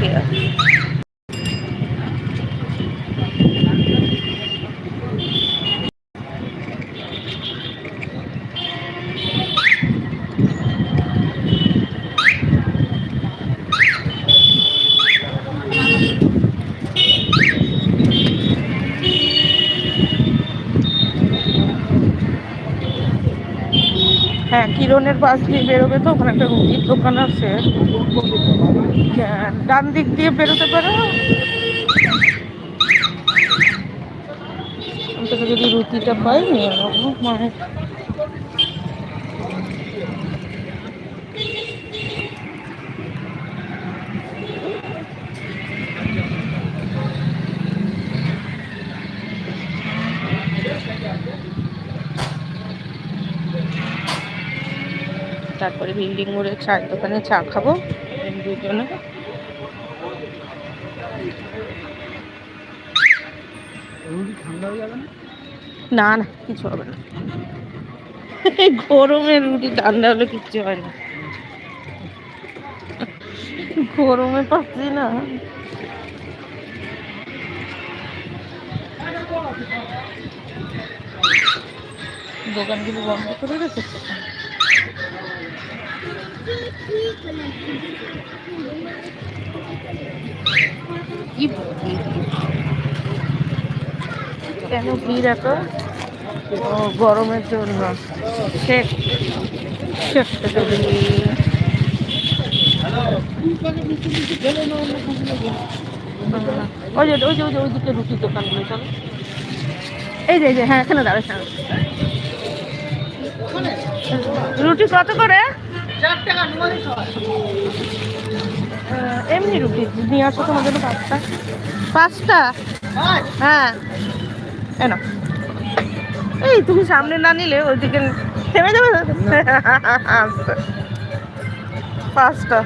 here. হ্যাঁ কিরণের পাশ দিয়ে বেরোবে তো, ওখানে একটা রুটির দোকান আছে। ডান দিক দিয়ে বেরোতে পারো? যদি রুটিটা পাই, নিয়ে নেব। মায়ের তারপরে বিল্ডিং মোড়ে চায়ের দোকানে চা খাব। দুজনে। না না, কিছু হবে না। গরমে রুটি, ঠান্ডা হলে কিচ্ছু হয় না। গরমে পাচ্ছি না। দোকানগুলো বন্ধ করে রেখেছে। কেন ভিড় এত? গরমের জন্য। ওই যে যে, ওই রুটির চলো। এই যে এই যে হ্যাঁ এখানে দাঁড়াচ্ছে রুটি কত করে? এমনি রুটি নিয়ে আসো তোমাদের পাঁচটা। পাঁচটা? হ্যাঁ। এনো এই তুমি সামনে না নিলে ওইদিকে থেমে যাবে পাঁচটা।